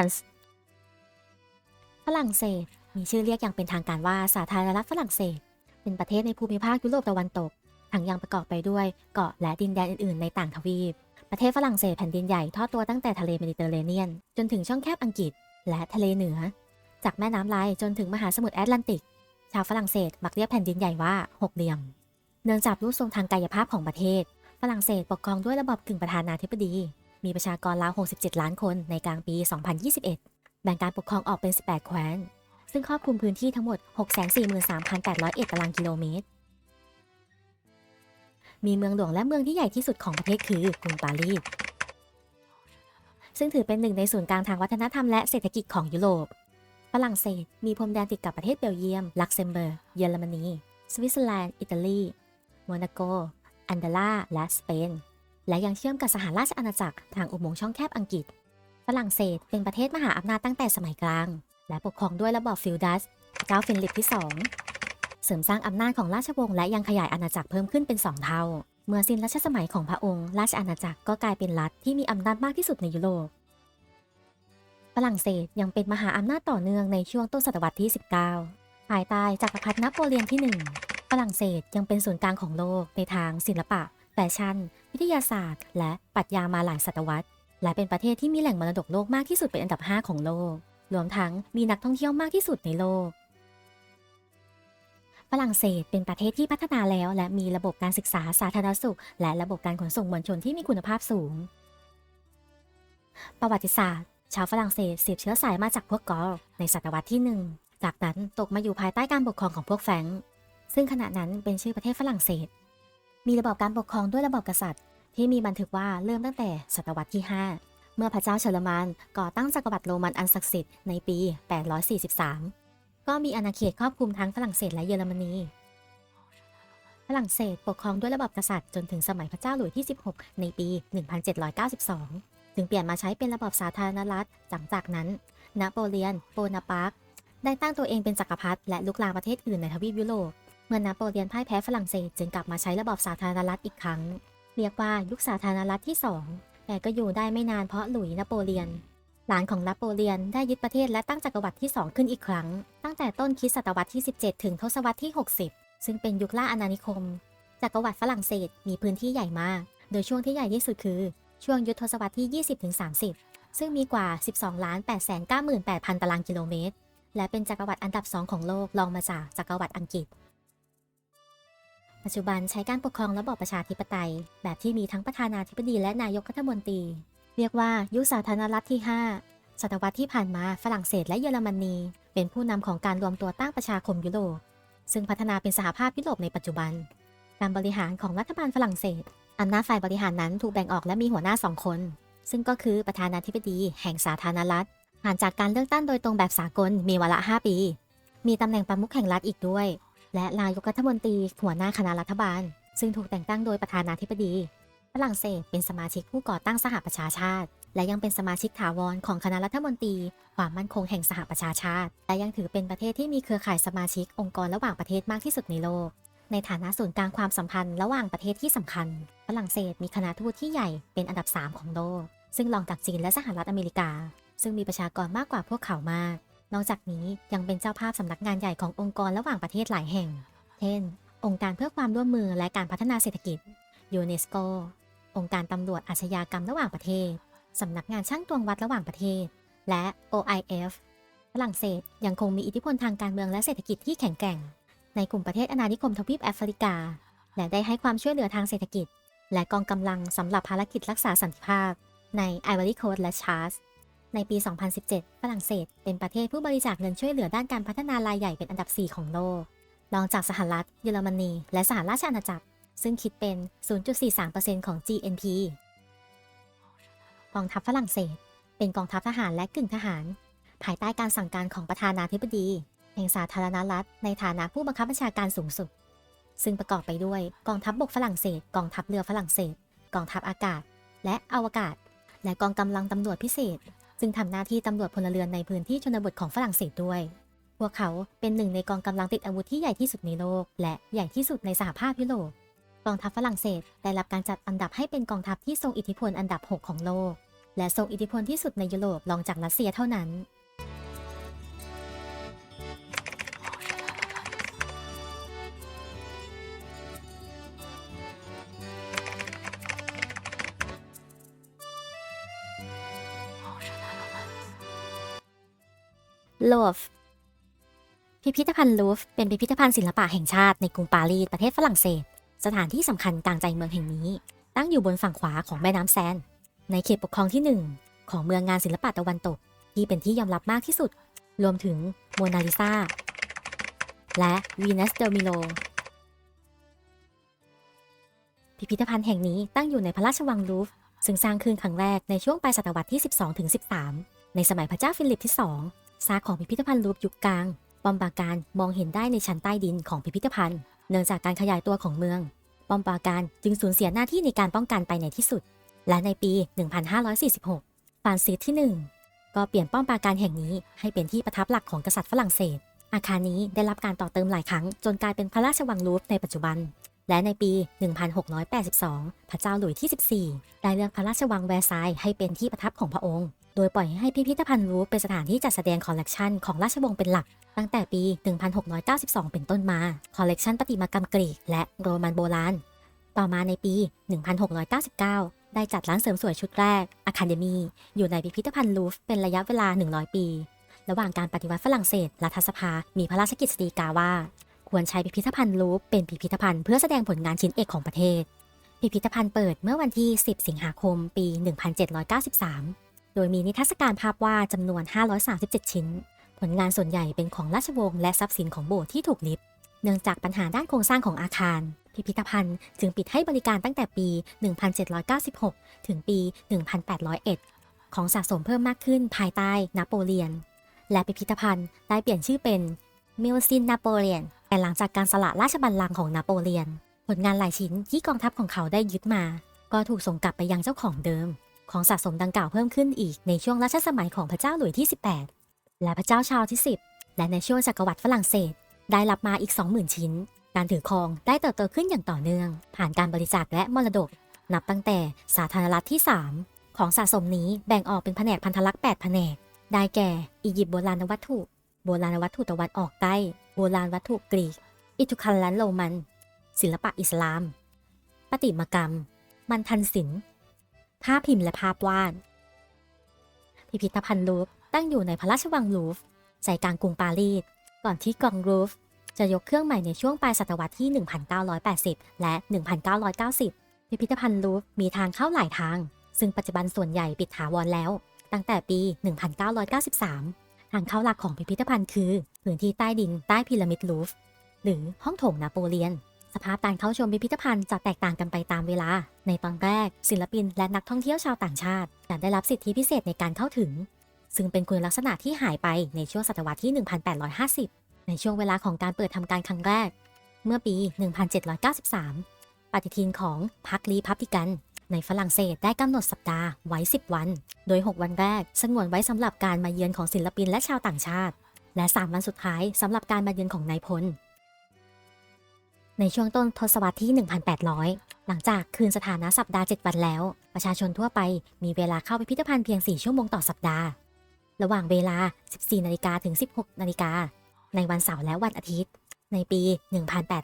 France ฝรั่งเศส มีชื่อเรียกอย่างเป็นทางการว่าสาธารณรัฐฝรั่งเศส เป็นประเทศในภูมิภาคยุโรปตะวันตก ทั้งยังประกอบไปด้วยเกาะและดินแดนอื่นๆ ในต่างทวีป ประเทศฝรั่งเศสแผ่นดินใหญ่ทอดตัวตั้งแต่ทะเลเมดิเตอร์เรเนียน จนถึงช่องแคบอังกฤษ และทะเลเหนือ จากแม่น้ำไลจนถึงมหาสมุทรแอตแลนติก ชาวฝรั่งเศสมักเรียกแผ่นดินใหญ่ว่าหกเหลี่ยม เนื่องจากรูปทรงทางกายภาพของประเทศ ฝรั่งเศสปกครองด้วยระบอบกึ่งประธานาธิบดี มีประชากรราว 67 ล้านคนในกลางปี 2021 แบ่งการปกครองออกเป็น 18 แคว้น ซึ่งครอบคลุมพื้นที่ทั้งหมด 643,801 ตารางกิโลเมตร มีเมืองหลวงและเมืองที่ใหญ่ที่สุดของประเทศคือกรุงปารีส ซึ่งถือเป็นหนึ่งในศูนย์กลางทางวัฒนธรรมและเศรษฐกิจของยุโรป ฝรั่งเศส มีพรมแดนติดกับประเทศเบลเยียม ลักเซมเบิร์ก เยอรมนี สวิตเซอร์แลนด์ อิตาลี โมนาโก อันดาราและสเปน และยังเชื่อมกับสหราชอาณาจักรทางอุโมงค์ช่องแคบอังกฤษ ฝรั่งเศสเป็นประเทศมหาอำนาจตั้งแต่สมัยกลาง และปกครองด้วยระบอบฟิวดัสเจ้าฟิลิปที่ 2 เสริมสร้างอำนาจของราชวงศ์และยังขยายอาณาจักรเพิ่มขึ้นเป็น 2 เท่า เมื่อสิ้นรัชสมัยของพระองค์ ราชอาณาจักรก็กลายเป็นรัฐที่มีอำนาจมากที่สุดในยุโรป ฝรั่งเศสยังเป็นมหาอำนาจต่อเนื่องในช่วงต้นศตวรรษที่ 19 ภายใต้จักรพรรดินโปเลียนที่ 1 ฝรั่งเศสยังเป็นศูนย์กลางของโลกในทางศิลปะ ชั่น วิทยาศาสตร์ และปรัชญามาหลายศตวรรษ และเป็นประเทศที่มีแหล่งมรดกโลกมากที่สุดเป็นอันดับ 5 ของโลก รวมทั้งมีนักท่องเที่ยวมากที่สุดในโลก ฝรั่งเศสเป็นประเทศที่พัฒนาแล้ว และมีระบบการศึกษาสาธารณสุข และระบบการขนส่งมวลชนที่มีคุณภาพสูง ประวัติศาสตร์ ชาวฝรั่งเศสสืบเชื้อสายมาจากพวกกอลในศตวรรษที่หนึ่งจากนั้นตกมาอยู่ภายใต้การปกครองของพวกแฟงก์ซึ่งขณะนั้นเป็นชื่อประเทศฝรั่งเศส มีระบอบการปกครองด้วยระบอบกษัตริย์ ที่มีบันทึกว่าเริ่มตั้งแต่ศตวรรษที่ 5 เมื่อพระเจ้าเชอร์มานก่อตั้งจักรวรรดิโรมันอันศักดิ์สิทธิ์ในปี 843 ก็มีอาณาเขตครอบคลุมทั้งฝรั่งเศสและเยอรมนี ฝรั่งเศสปกครองด้วยระบอบกษัตริย์จนถึงสมัยพระเจ้าหลุยที่ 16 ในปี 1792 ถึงเปลี่ยนมาใช้เป็นระบอบสาธารณรัฐ หลังจากนั้น นโปเลียนโบนาปาร์ตได้ตั้งตัวเองเป็นจักรพรรดิและลุกลามประเทศอื่นในทวีปยุโรป เมื่อนโปเลียนพ่ายแพ้ฝรั่งเศสจึงกลับมาใช้ระบอบสาธารณรัฐอีกครั้ง เรียกว่ายุคสาธารณรัฐที่ 2 แต่ก็อยู่ได้ไม่นานเพราะหลุยส์นโปเลียน หลานของนโปเลียนได้ยึดประเทศและตั้งจักรวรรดิที่ 2 ขึ้นอีกครั้ง ตั้งแต่ต้นคริสตศตวรรษที่ 17 ถึงทศวรรษที่ 60 ซึ่งเป็นยุคล่าอาณานิคม จักรวรรดิฝรั่งเศสมีพื้นที่ใหญ่มาก โดยช่วงที่ใหญ่ที่สุดคือ ช่วงยุคทศวรรษที่ 20-30 ซึ่งมีกว่า 12ล้าน898,000 ตารางกิโลเมตร และเป็นจักรวรรดิอันดับ2ของโลกรองมาจากจักรวรรดิอังกฤษ ปัจจุบันใช้การปกครองระบอบประชาธิปไตย แบบที่มีทั้งประธานาธิบดีและนายกรัฐมนตรี เรียกว่ายุคสาธารณรัฐที่ 5 ศตวรรษที่ผ่านมาฝรั่งเศสและเยอรมนี เป็นผู้นำของการรวมตัวตั้งประชาคมยุโรป ซึ่งพัฒนาเป็นสหภาพยุโรปในปัจจุบัน การบริหารของรัฐบาลฝรั่งเศสอำนาจฝ่ายบริหารนั้นถูกแบ่งออกและมีหัวหน้าสองคน ซึ่งก็คือประธานาธิบดีแห่งสาธารณรัฐผ่านจากการเลือกตั้งโดยตรงแบบสากลมีวาระ5ปี มีตำแหน่งประมุขแห่งรัฐอีกด้วย และนายกรัฐมนตรีหัวหน้าคณะรัฐบาล ซึ่งถูกแต่งตั้งโดยประธานาธิบดีฝรั่งเศสเป็นสมาชิกผู้ก่อตั้งสหประชาชาติ และยังเป็นสมาชิกถาวรของคณะรัฐมนตรี ความมั่นคงแห่งสหประชาชาติ และยังถือเป็นประเทศที่มีเครือข่ายสมาชิกองค์กรระหว่างประเทศมากที่สุดในโลก ในฐานะศูนย์กลางความสัมพันธ์ระหว่างประเทศที่สำคัญฝรั่งเศสมีคณะทูตที่ใหญ่เป็นอันดับ 3 ของโลก ซึ่งรองจากจีนและสหรัฐอเมริกา ซึ่งมีประชากรมากกว่าพวกเขามาก นอกจากนี้ยังเป็นเจ้าภาพสำนักงานใหญ่ขององค์กรระหว่างประเทศหลายแห่ง เช่น องค์การเพื่อความร่วมมือและการพัฒนาเศรษฐกิจยูเนสโก องค์การตำรวจอาชญากรรมระหว่างประเทศ สำนักงานช่างตวงวัดระหว่างประเทศ และ OIF ฝรั่งเศสยังคงมีอิทธิพลทางการเมืองและเศรษฐกิจที่แข็งแกร่ง ในกลุ่มประเทศอาณานิคมทวีปแอฟริกา และได้ให้ความช่วยเหลือทางเศรษฐกิจ และกองกำลังสำหรับภารกิจรักษาสันติภาพ ในไอวอรี่โคสและชาร์ส ในปี 2017 ฝรั่งเศส เป็นประเทศผู้บริจาคเงินช่วยเหลือด้านการพัฒนารายใหญ่เป็นอันดับ 4 ของโลก รองจากสหรัฐ เยอรมนี และสหราชอาณาจักร ซึ่งคิดเป็น 0.43%ของ GNP กองทัพฝรั่งเศส เป็นกองทัพทหารและกึ่งทหาร ภายใต้การสั่งการของประธานาธิบดีแห่งสาธารณรัฐ ในฐานะผู้บังคับบัญชาการสูงสุด ซึ่งประกอบไปด้วยกองทัพบบกฝรั่งเศส กองทัพเรือฝรั่งเศส กองทัพอากาศ และอวกาศ และกองกำลังตำรวจพิเศษ ซึ่งทำหน้าที่ตำรวจพลเรือนในพื้นที่ชนบทของฝรั่งเศสด้วย พวกเขาเป็นหนึ่งในกองกำลังติดอาวุธที่ใหญ่ที่สุดในโลก และใหญ่ที่สุดในสหภาพยุโรป กองทัพฝรั่งเศสได้รับการจัดอันดับให้เป็นกองทัพที่ทรงอิทธิพลอันดับ 6 ของโลก และทรงอิทธิพลที่สุดในยุโรปรองจากรัสเซียเท่านั้น โลฟพิพิธภัณฑ์ลูฟเป็นพิพิธภัณฑ์ศิลปะแห่งชาติในกรุงปารีสประเทศฝรั่งเศส สถานที่สำคัญกลางใจเมืองแห่งนี้ ตั้งอยู่บนฝั่งขวาของแม่น้ำแซน ในเขตปกครองที่ 1 ของเมืองงานศิลปะตะวันตก ที่เป็นที่ยอมรับมากที่สุด รวมถึงโมนาลิซาและวีนัสเดลมิโล พิพิธภัณฑ์แห่งนี้ตั้งอยู่ในพระราชวังลูฟซึ่งสร้างขึ้นครั้งแรกในช่วงปลายศตวรรษที่ 12-13 ในสมัยพระเจ้าฟิลิปที่ 2 ซากของพิพิธภัณฑ์ลูฟยุคกลางปอมปราการมองเห็นได้ในชั้นใต้ดินของพิพิธภัณฑ์ เนื่องจากการขยายตัวของเมือง ปอมปราการจึงสูญเสียหน้าที่ในการป้องกันไปในที่สุด และในปี 1546 ฟานซิสที่ 1 ก็เปลี่ยนป้อมปราการแห่งนี้ให้เป็นที่ประทับหลักของกษัตริย์ฝรั่งเศส อาคารนี้ได้รับการต่อเติมหลายครั้งจนกลายเป็นพระราชวังลูฟในปัจจุบัน และในปี 1682 พระเจ้าหลุยส์ที่ 14 ได้เลือกพระราชวังแวร์ซายให้เป็นที่ประทับของพระองค์ โดยปล่อยให้พิพิธภัณฑ์ลูฟเป็นสถานที่จัดแสดงคอลเลกชันของราชวงศ์เป็นหลัก ตั้งแต่ปี 1692 เป็นต้นมา คอลเลกชันประติมากรรมกรีกและโรมันโบราณ ต่อมาในปี 1699 ได้จัดร้านเสริมสวยชุดแรก Academy อยู่ในพิพิธภัณฑ์ลูฟเป็นระยะเวลา 100 ปี ระหว่างการปฏิวัติฝรั่งเศส รัฐสภา มีพระราชกิจสีกาว่า ควรใช้พิพิธภัณฑ์ลูฟเป็นพิพิธภัณฑ์เพื่อแสดงผลงานชิ้นเอกของประเทศพิพิธภัณฑ์เปิดเมื่อวันที่ 10 สิงหาคม ปี 1793 โดยมีนิทรรศการภาพวาดจำนวน 537 ชิ้น ผลงานส่วนใหญ่เป็นของราชวงศ์และทรัพย์สินของโบสถ์ที่ถูกลิบ เนื่องจากปัญหาด้านโครงสร้างของอาคาร พิพิธภัณฑ์จึงปิดให้บริการตั้งแต่ปี 1796 ถึงปี 1801 ของสะสมเพิ่มมากขึ้นภายใต้นโปเลียน และพิพิธภัณฑ์ได้เปลี่ยนชื่อเป็นมิลซินนโปเลียนแต่หลังจากการสละราชบัลลังก์ของนโปเลียน ผลงานหลายชิ้นที่กองทัพของเขาได้ยึดมา ก็ถูกส่งกลับไปยังเจ้าของเดิม ของสะสมดังกล่าวเพิ่มขึ้นอีกในช่วงรัชสมัยของพระเจ้าหลุยที่ 18 และพระเจ้าชาร์ลที่ 10 และในช่วงจักรวรรดิฝรั่งเศส ได้รับมาอีก 20,000 ชิ้น การถือครองได้เติบโตขึ้นอย่างต่อเนื่อง ผ่านการบริจาคและมรดก นับตั้งแต่สาธารณรัฐที่ 3 ของสะสมนี้แบ่งออกเป็นแผนกพันธลักษณ์8แผนก ได้แก่ อียิปต์โบราณวัตถุ โบราณวัตถุตะวันออกใต้ โบราณวัตถุกรีก อิทุคันลันโรมัน ศิลปะอิสลามประติมากรรม มันทันศิลป์าพพิมพ์และภาพวาด พิพิธภัณฑ์ลูฟร์ตั้งอยู่ในพระราชวังลูฟร์ใจกลางกรุงปารีส ก่อนที่กองลูฟร์จะยกเครื่องใหม่ในช่วงปลายศตวรรษที่ 1980 และ 1990 พิพิธภัณฑ์ลูฟร์มีทางเข้าหลายทาง ซึ่งปัจจุบันส่วนใหญ่ปิดถาวรแล้ว ตั้งแต่ปี 1993 ทางเข้าหลักของพิพิธภัณฑ์คือพื้นที่ใต้ดินใต้พีระมิดลูฟร์หรือห้องโถงนาโปเลียน สภาพการเข้าชมพิพิธภัณฑ์จะแตกต่างกันไปตามเวลา ในตอนแรก ศิลปินและนักท่องเที่ยวชาวต่างชาติจะได้รับสิทธิพิเศษในการเข้าถึง ซึ่งเป็นคุณลักษณะที่หายไปในช่วงศตวรรษที่ 1850 ในช่วงเวลาของการเปิดทำการครั้งแรก เมื่อปี 1793 ปฏิทินของพรรครีพับลิกัน ในฝรั่งเศสได้กำหนดสัปดาห์ไว้ 10 วัน โดย 6 วันแรกสงวนไว้สำหรับการมาเยือนของศิลปินและชาวต่างชาติ และ 3 วันสุดท้ายสำหรับการมาเยือนของนายพล ในช่วงต้นทศวรรษที่ 1800 หลังจากคืนสถานะสัปดาห์ 7 วันแล้ว ประชาชนทั่วไปมีเวลาเข้าพิพิธภัณฑ์เพียง 4 ชั่วโมงต่อสัปดาห์ ระหว่างเวลา 14 นาฬิกาถึง 16 นาฬิกา ในวันเสาร์และวันอาทิตย์ ในปี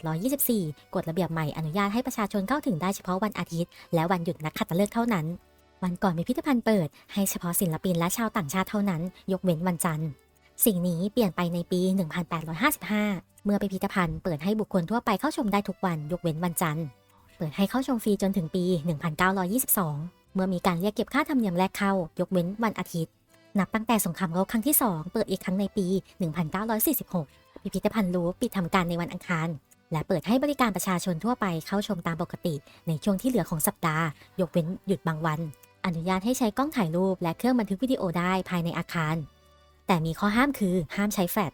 1824 กฎระเบียบใหม่อนุญาตให้ประชาชนเข้าถึงได้เฉพาะวันอาทิตย์ และวันหยุดนักขัตฤกษ์เท่านั้น วันก่อนพิพิธภัณฑ์เปิด ให้เฉพาะศิลปินและชาวต่างชาติเท่านั้น ยกเว้นวันจันทร์ สิ่งนี้เปลี่ยนไปในปี 1855 เมื่อพิพิธภัณฑ์เปิดให้บุคคลทั่วไปเข้าชมได้ทุกวันยกเว้นวันจันทร์ เปิดให้เข้าชมฟรีจนถึงปี 1922 เมื่อมีการเรียกเก็บค่าธรรมเนียมแรกเข้ายกเว้นวันอาทิตย์ นับตั้งแต่สงครามโลกครั้งที่ 2 เปิดอีกครั้งในปี 1946 พิพิธภัณฑ์ลูฟปิดทำการในวันอังคาร และเปิดให้บริการประชาชนทั่วไปเข้าชมตามปกติ ในช่วงที่เหลือของสัปดาห์ ยกเว้นหยุดบางวัน อนุญาตให้ใช้กล้องถ่ายรูปและเครื่องบันทึกวิดีโอได้ภายในอาคาร แต่มีข้อห้ามคือห้ามใช้แฟลช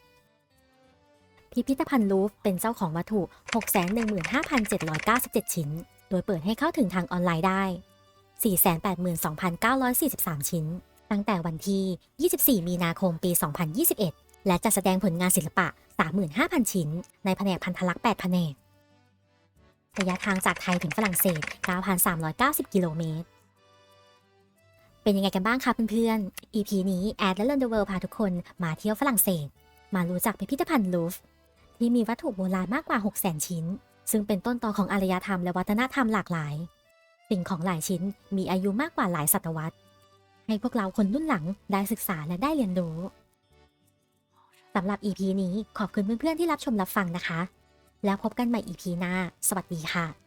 พิพิธภัณฑ์ลูฟเป็นเจ้าของวัตถุ 615,797 ชิ้น โดยเปิดให้เข้าถึงทางออนไลน์ได้ 482,943 ชิ้น ตั้งแต่วันที่ 24 มีนาคม ปี 2021 และจัดแสดงผลงานศิลปะ 35,000 ชิ้น ในแผนกพันธลักษณ์8 แผนก ระยะทางจากไทยถึงฝรั่งเศส 9,390 กิโลเมตร เป็นยังไงกันบ้างคะเพื่อนๆ EP นี้แอดและเลนเดอร์เวิร์พาทุกคนมาเที่ยวฝรั่งเศส มารู้จักพิพิธภัณฑ์ลูฟที่มีวัตถุโบราณมากกว่า6 0 0 0 0 0 ชิ้น ซึ่งเป็นต้นตอของอารยธรรมและวัฒนธรรมหลากหลาย สิ่งของหลายชิ้นมีอายุมากกว่าหลายศตวรรษ ให้พวกเราคนรุ่นหลังได้ศึกษาและได้เรียนรู้สำหรับ EP นี้ขอบคุณเพื่อนๆที่รับชมรับฟังนะคะ แล้วพบกันใหม่ EP หน้า สวัสดีค่ะ